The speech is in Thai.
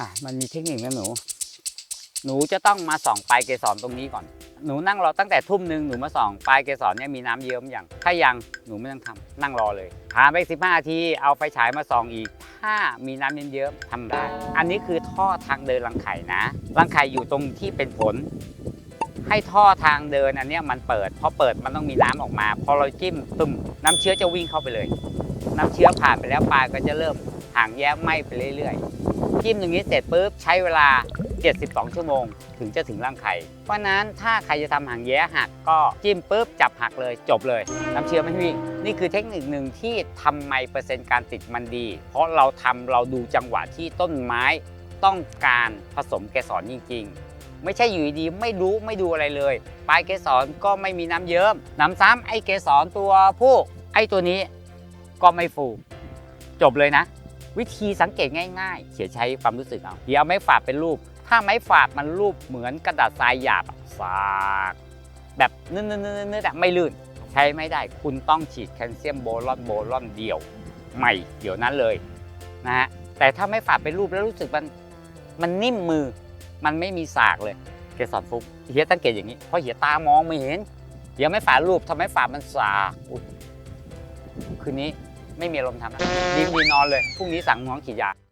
อะมันมีเทคนิคนะหนู หนูจะต้องมาส่องปลายเกสรตรงนี้ก่อน หนูนั่งรอตั้งแต่ทุ่มหนึ่งหนูมาส่องปลายเกสรเนี่ยมีน้ำเยิ้มอย่าง ถ้ายังหนูไม่ต้องทำนั่งรอเลยผ่านไป15นาทีเอาไฟฉายมาส่องอีก ถ้ามีน้ำเยิ้มๆทำได้ อันนี้คือท่อทางเดินรังไข่นะ รังไข่อยู่ตรงที่เป็นผลให้ท่อทางเดินอันนี้มันเปิดพอเปิดมันต้องมีน้ำออกมา พอเราจิ้มตึมน้ำเชื้อจะวิ่งเข้าไปเลย น้ำเชื้อผ่านไปแล้วปลายก็จะเริ่มห่างแย้มไหมไปเรื่อยๆ จิ้มตรงนี้เสร็จปุ๊บใช้เวลา 72 ชั่วโมง ถึงจะถึงรังไข่ เพราะนั้นถ้าใครจะทำหางแย้หักก็จิ้มปุ๊บจับหักเลยจบเลย น้ำเชื้อไม่วิ่งนี่คือเทคนิคหนึ่งที่ทำไมเปอร์เซ็นต์การติดมันดี เพราะเราทำเราดูจังหวะที่ต้นไม้ต้องการผสมเกสรจริงๆ ไม่ใช่อยู่ดีๆไม่รู้ไม่ดูอะไรเลย ปลายเกสรก็ไม่มีน้ำเยิ้มน้ำซ้ำไอ้เกสรตัวผู้ไอ้ตัวนี้ก็ไม่ฟู จบเลยนะ วิธีสังเกตง่าย ๆ เขียนใช้ความรู้สึกเอาเดี๋ยวเอาไม้ฝาดเป็นรูป ถ้าไม้ฝาดมันรูปเหมือนกระดาษทรายหยาบอะฝากแบบเนื้นๆๆๆแต่ไม่ลื่น ใช้ไม่ได้คุณต้องฉีดแคลเซียมโบรอนโบรอนเดี่ยวใหม่เดี๋ยวนั้นเลยนะฮะแต่ถ้าไม่ฝาดเป็นรูปแล้วรู้สึกมันมันนิ่มมือ มันไม่มีสากเลยเกสรฟุกเฮียสังเกตอย่างนี้เพราะเฮียตามองไม่เห็นเฮียไม่ฝาดรูปทำไมฝาดมันสากคืนนี้ ไม่มีอารมณ์ทำแล้วดีดีนอนเลยพรุ่งนี้สั่งน้องฉีดยา